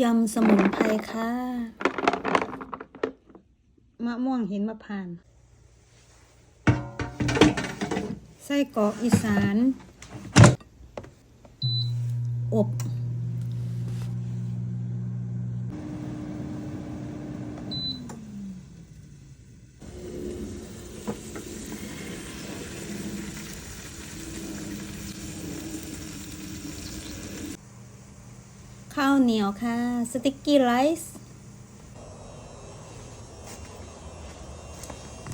ยำสมุนไพรค่ะ มะม่วงหินมะพร้านไส้กรอกอีสาน อบ ข้าวเหนียวค่ะ สติกกี้ไรซ์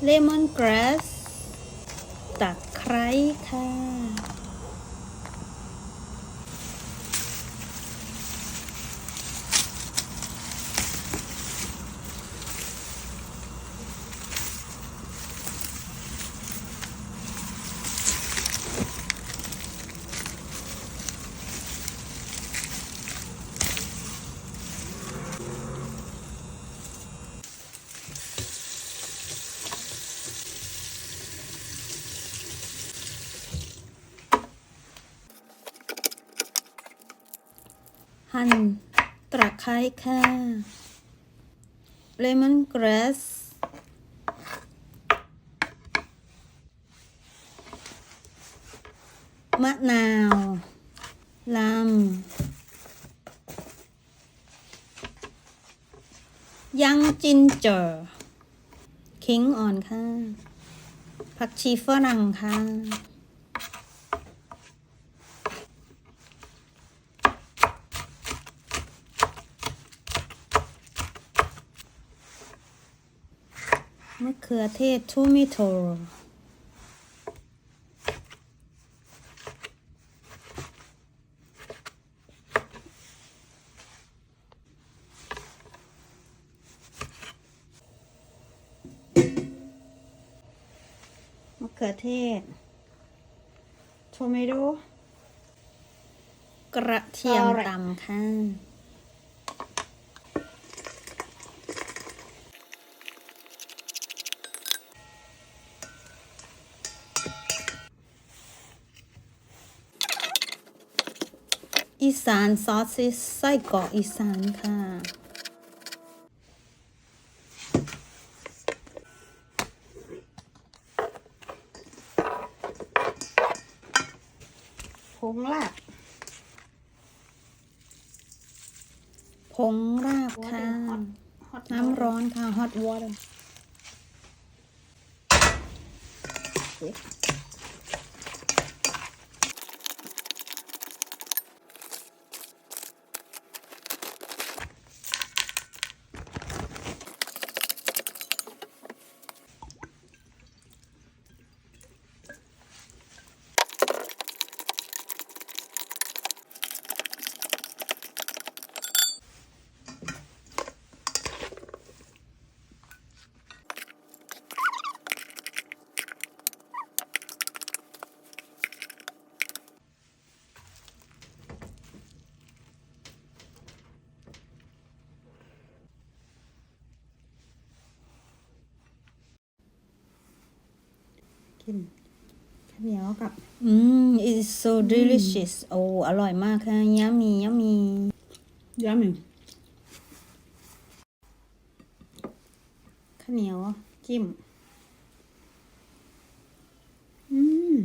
เลมอนกราสตะไคร้ค่ะ หั่นตะไคร้ค่ะเลมอนกราสมะนาวลำยังจินเจอร์คิงอ่อนค่ะ ผักชีฝรั่งค่ะ มะเขือเทศทูมิโตมะเขือเทศโทเมโดกระเทียมตำค่ะ อีสานซอสซิสไส้กรอกอีสานค่ะ ผงลาบผงลาบค่ะ น้ำร้อนค่ะ hot water กินข้าวเหนียวกับ อืม it's so delicious โอ้อร่อยมากค่ะยามียามี Yummy. ข้าวเหนียวจิ้ม อืม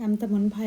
ยำสมุนไพร